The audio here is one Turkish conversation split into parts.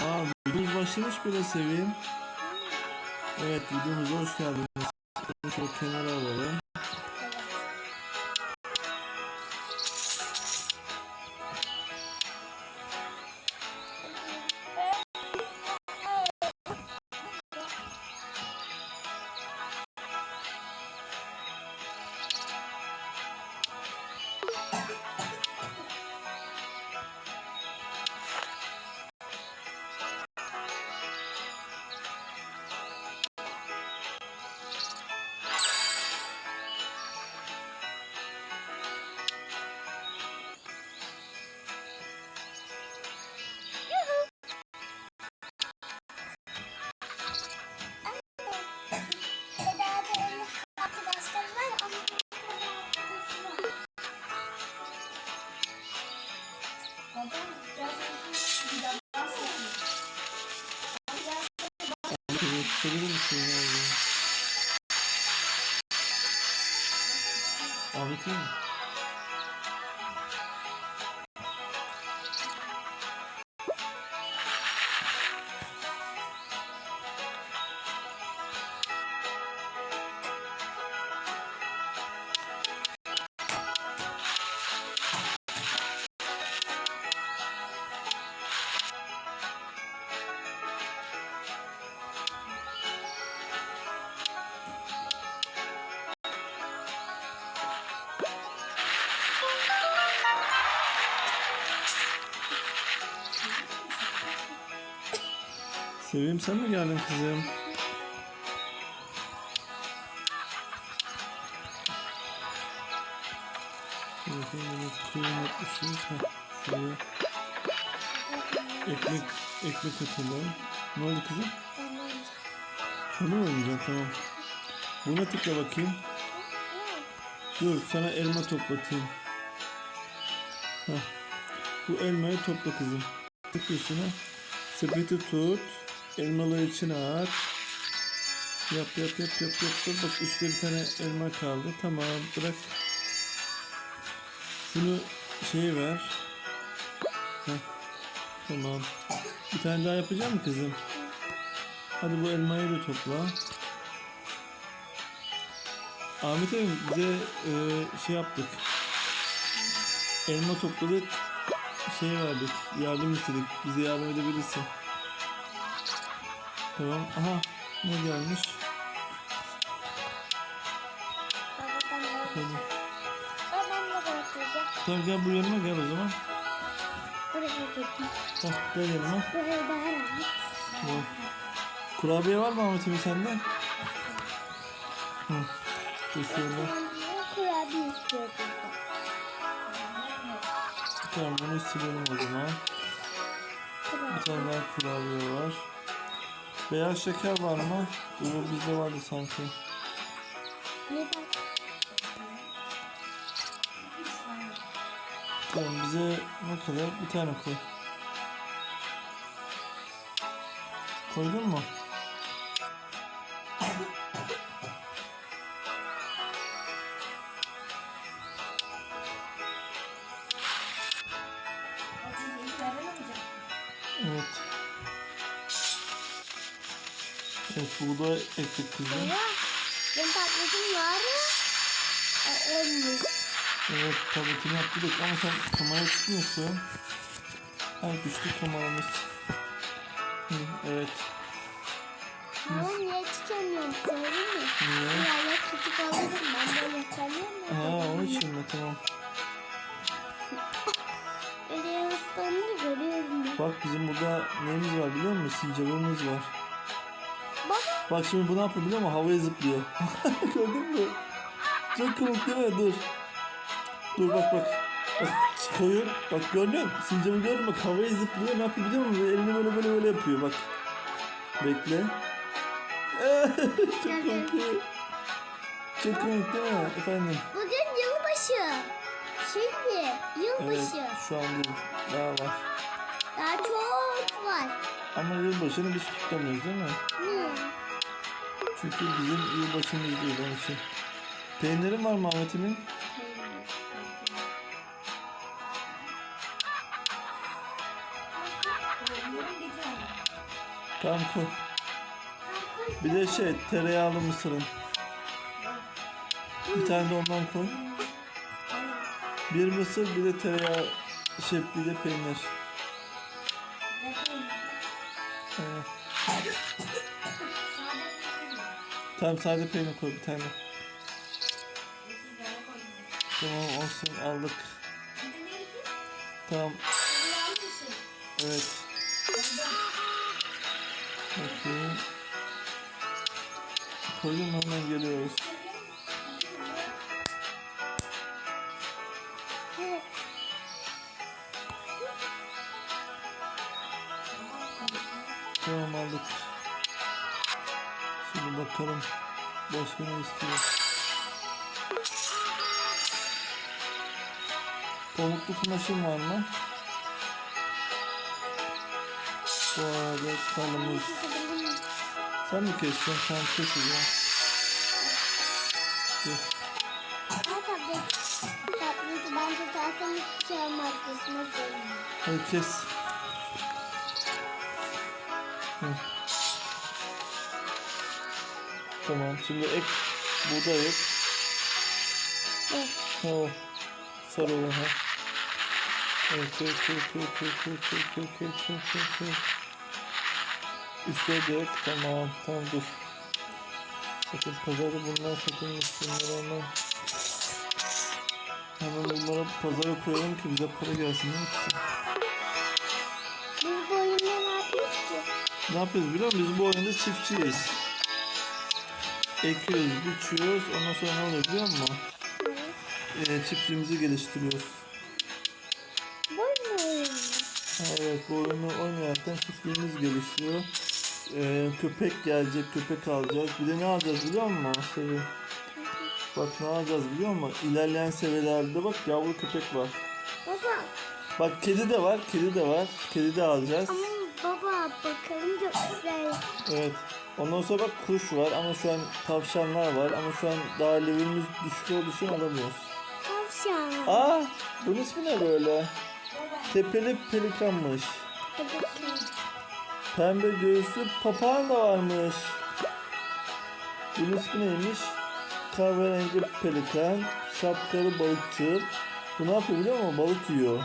Aa videomuz başlamış bile seveyim. Evet videomuza hoş geldiniz. Şöyle kenara alalım. Sevim sen mi geldin kızım? Yapmışız. Heh, Şuraya ekmek, ekmek atalım. Ne oldu kızım? Şunu mu oynayacaksın? Tamam. Buna tıkla bakayım. Dur sana elma toplatayım. Heh. Bu elmayı topla kızım. Tık üstüne. Sepeti tut. Elmaları içine at. Yap yap yap yap yap. Dur bak üstte bir tane elma kaldı. Tamam bırak. Şunu şeye ver. Heh. Tamam. Bir tane daha yapacak mı kızım? Hadi bu elmayı da topla. Ahmet abi bize e, şey yaptık. Elma topladık. Şey verdik. Yardım istedik. Bize yardım edebilirsin. Tamam. Aha. Ne gelmiş? Babadan? Tamam. Babam da bırakacak. Tamam gel bu yanıma gel o zaman. Buraya gittim. Hah gel yanıma. Buraya da herhalde. Tamam. Kurabiye var mı Ahmet abi sende? Hı. Ben kurabiye istiyordum. Tamam bunu silelim o zaman. Bir tane daha kurabiye var. Beyaz şeker var mı? Dur bizde vardı sanki. Tamam bize ne kadar? Bir tane koy. Koydun mu? Evet buğday ektik kızım. Ben patladım var Ölmüş. Evet tabletini yaptık ama sen kameraya çıkmıyorsun. Ay düştü kameramız. Hı, evet. Ama niye çıkamıyorum söyleyeyim mi? Niye? Birazdan tutup alırım ben böyle sanıyorum Ha onun için mi? Tamam. Öyle ıslanınca görüyorum ben. Bak bizim burada neyimiz var biliyor musun? Sincapımız var. Bak şimdi bu ne yapıyor biliyor musun? Havaya zıplıyor. Gördün mü? Çok komik değil mi? Dur. Dur bak bak. Bak koyun. Bak gördün mü? Sincapı gördün mü? Havaya zıplıyor. Ne yapıyor biliyor musun? Elini böyle böyle böyle yapıyor bak. Bekle. Çok komik. Çok komik değil mi? Efendim. bugün yılbaşı. Şimdi Evet yılbaşı. şu an değil. Daha var. Daha çok var. Ama yılbaşını biz kutlamıyoruz değil mi? Niye? Çünkü bizim yılbaşımız değil onun için. Peynirin var mı Ahmet'imin? Tamam koy. Bir de şey tereyağlı mısırın. Bir tane de ondan koy. Bir mısır bir de tereyağı şey bir de peynir. Tamam sade peynir koy bir tane. Tamam olsun aldık. Tamam evet. Bakayım. Koydum hemen geliyoruz. Bakalım başka ne istiyor. Pamuklu kumaşım var mı? Böyle kalımız. Sen mi kestin? Sen kesin ya. Hadi kes. Hı. Tamam şimdi ek buğday ek. Evet. Ha o. Sarı olan ha. Evet evet evet evet evet evet evet evet evet evet evet evet Üstüne de ek tamam tamam dur. Bakın pazarda bunlar satılmış bunları hemen. Hemen bunları pazara koyalım ki bize para gelsin. Ne yapsın? Biz bu oyunda ne yapıyoruz ki? Ne yapıyoruz biliyor musun? Biz bu oyunda çiftçiyiz. Ekiyoruz, biçiyoruz. Ondan sonra ne oluyor biliyor musun? Ee, çiftliğimizi geliştiriyoruz. Evet bu oyunu oynarken çiftliğimiz gelişiyor. Ee, köpek gelecek, köpek alacağız. Bir de ne alacağız biliyor musun? Bak ne alacağız biliyor musun? İlerleyen seviyelerde bak yavru köpek var. Baba Bak kedi de var, kedi de var. Kedi de alacağız. ama baba bakalım çok güzel. Evet. Ondan sonra bak kuş var ama şu an tavşanlar var ama şu an daha levelimiz düşük olduğu için alamıyoruz. Tavşan. Aa, bunun ismi ne böyle? Tepeli pelikanmış. Pembe göğüslü papağan da varmış. Bunun ismi neymiş? Kahverengi pelikan, şapkalı balıkçı. Bu ne yapıyor biliyor musun? Balık yiyor.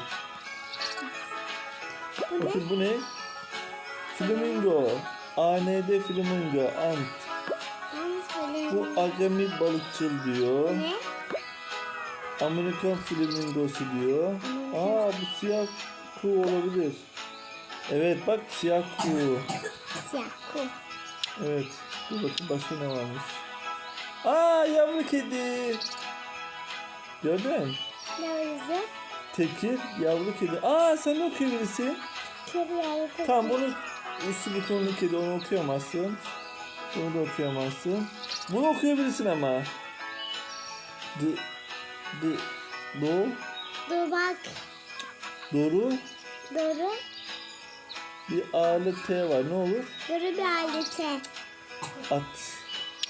Bu ne? Bakın bu ne? Flamingo. AND flamingo. Ant. Bu agami balıkçıl diyor. Ne? Amerikan flamingosu diyor. Aa bu siyah kuğu olabilir. Evet bak siyah kuğu. Siyah kum. Evet. Dur bakayım başka ne varmış. Aa yavru kedi. Gördün? Ne yazıyor? Tekir yavru kedi. Aa sen de okuyabilirsin. Kedi yavru kedi. Tamam bunu üstü butonlu kedi onu okuyamazsın. Bunu da okuyamazsın. Bunu okuyabilirsin ama. D, d, do, Dur bak. doğru Doğru. bir ağırlı T var ne olur? Doğru bir alete. At.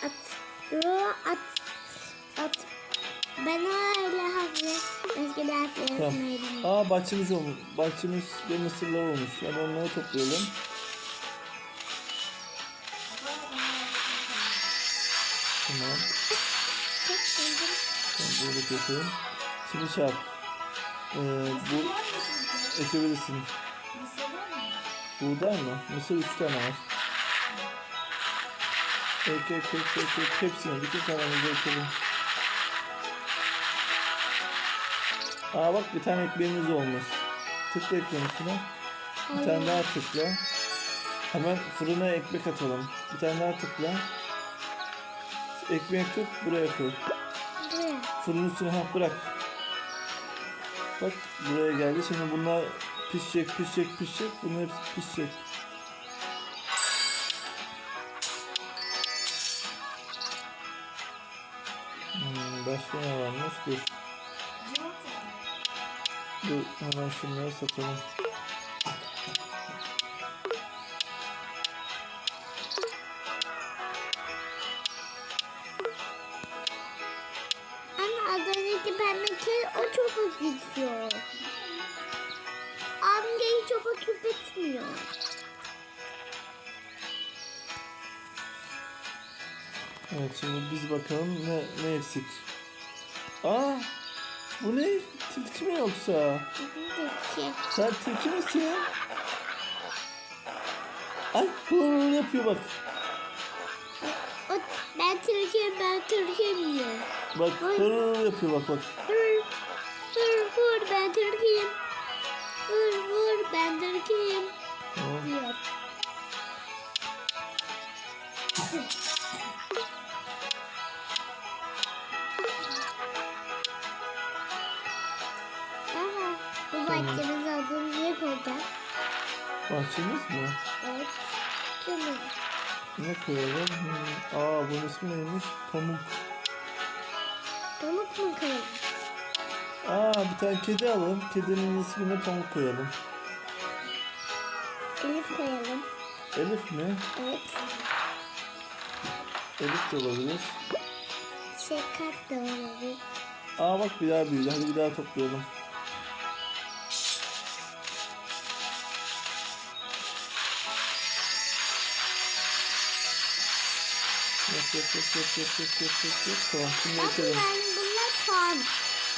At. Doğru at. At. Ben öyle hafif. Başka bir harf Tamam. Aa bahçemiz olmuş. Bahçemiz ve mısırlar olmuş. Yani onları toplayalım. Tamam. Tamam böyle keselim. Şimdi şey yap. Ee, bu ekebilirsin. Buğday mı? Mısır üç tane var. Ek ek ek ek ek hepsini bütün tanemizi ekelim. Aa bak bir tane ekmeğimiz olmuş. Tıkla ekmeğin üstüne. Bir tane daha tıkla. Hemen fırına ekmek atalım. Bir tane daha tıkla. Ekmeği tut buraya koy. Buraya. Fırın üstüne ha bırak. Bak buraya geldi. Şimdi bunlar pişecek pişecek pişecek. Bunlar hepsi pişecek. Hmm, başka ne varmış? Dur. Dur hemen şunları satalım. Kez o çabuk gidiyor. Abim de hiç o bakıp etmiyor. Evet şimdi biz bakalım ne, ne eksik. Aa bu ne? Tilki mi yoksa? Peki. Sen tilki misin? Ay hırr yapıyor bak. Ben Türkiye, ben Türkiye diyor. Bak hırr yapıyor bak bak. Hır, hır, hır, ben Türkiye'yim. Hır, hır, ben Türkiye'yim diyor. Ama bu bahçemiz adını niye koyacağız? Bahçemiz mi? Evet. Canım. Ne koyalım? Hmm. Aa bunun ismi neymiş? Pamuk. Pamuk mu koyalım? Aa bir tane kedi alalım. Kedinin ismine Pamuk koyalım. Elif koyalım. Elif mi? Evet. Elif de olabilir. Şekat da olabilir. Aa bak bir daha büyüdü. Hadi bir daha toplayalım. Yap yap yap yap yap yap yap yap yap. Tamam şimdi bunlar kan.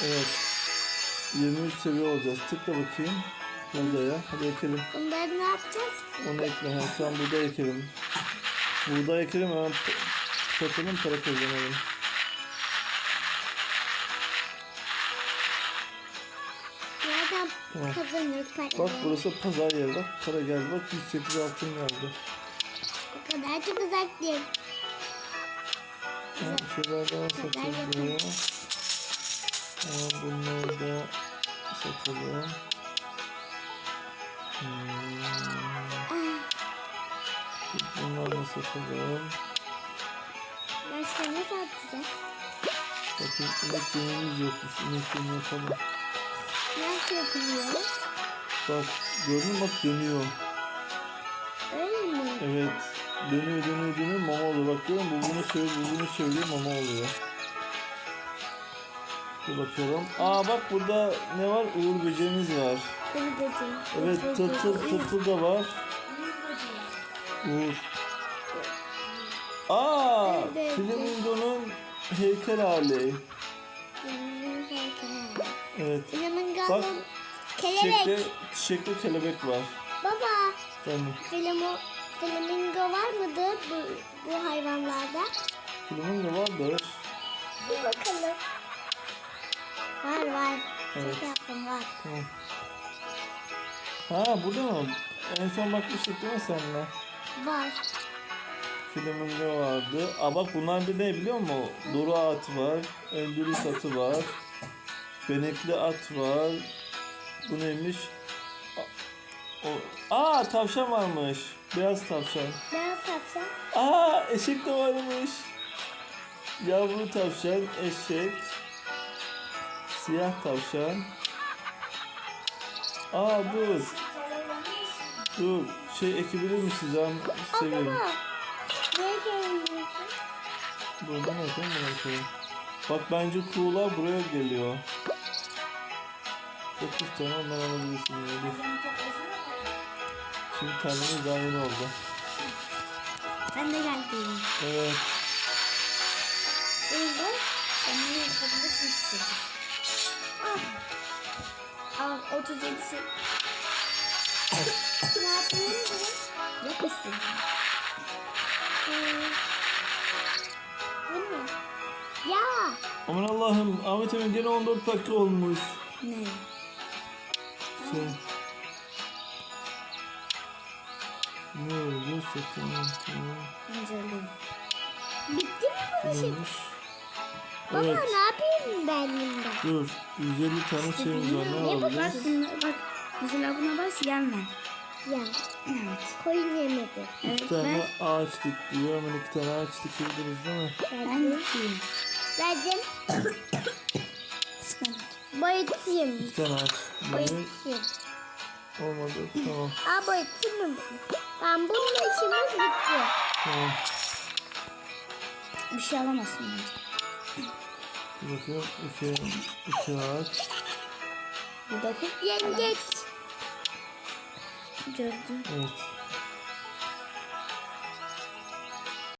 Evet. 23 seviye olacağız. Tıkla bakayım. Buğdaya. Hadi ekelim. Bunları ne yapacağız? Onu ekle. Şu an buğday ekelim. Buğday ekelim hemen satalım para kazanalım. Nereden Tamam. kazanıyoruz parayı? Bak burası pazar yeri bak. Para geldi bak 108 altın geldi. O kadar çok uzak değil. Bir şeyler daha satılıyor. Tamam bunları da satalım. Hmm, bunları da satalım. başka ne satacağız? Bakın inek yemimiz yokmuş. İnek yemi yapalım. Nasıl yapılıyor? Bak gördün bak dönüyor. Öyle mi? Evet. Dönüyor dönüyor dönüyor mama oluyor. Bak musun? Bu bunu çevir, bu bunu çeviriyor mama oluyor. Dur bakalım. Aa bak burada ne var? Uğur böceğimiz var. Böceği. Evet tırtıl tırtıl da var. Uğur. Aa. Flamingo'nun heykel hali. Evet. Çiçekli, kelebek. çiçekli kelebek var. Baba, Tamam. flamo, flamingo var mıdır bu, bu hayvanlarda? Flamingo vardır. Bir bakalım. Var var. Evet. Çok yaptım var. Tamam. Ha burada mı? En son bakmıştık değil mi seninle? Var. Flamingo vardı. Aa bak bunlar da ne biliyor musun? Duru at var. Endülüs atı var. Benekli at var. Bu neymiş? O, aa tavşan varmış. Beyaz tavşan. Ben satsam. Aa eşek de varmış. Yavru tavşan, eşek. Siyah tavşan. Aa dur. Dur. Şey ekebilir misiniz? Ben seviyorum. baba. Buraya gelmiyorsun. Buradan ekeyim. Bak bence kuğular buraya geliyor. 9 tane ondan alabilirsin. Dur. Şimdi daha yeni oldu. Ben de geldim. Evet. Şimdi sen bunu yapabilirsin istedim. Al. Al 37'si. ne yapayım bunu? Yap istedim. Bu ne? Ya. Aman Allah'ım Ahmet Emin gene 14 dakika olmuş. Ne? Şey. Ne oldu? Satın. Güzelim. Bitti mi bu işin? Neymiş? Baba Evet. ne yapayım ben bunda? Dur. 150 tane şeyimiz var. Ne Niye Bak bak. Mesela buna bas gelme. Ya Evet. koyun yemedi. Evet Bir tane ben, ağaç dikiyor. Hemen iki tane ağaç dikiyoruz değil mi? ben dikeyim. Verdim. Boyutayım. Bir tane ağaç. Evet. Boyutayım. Olmadı. Tamam. Aa boyutayım mı? Ben bununla işimiz bitti. Tamam. Bir şey alamazsın bence. Bir bakayım. İki, iki ağaç. Bir bakayım. Yengeç. Gördüm. Evet.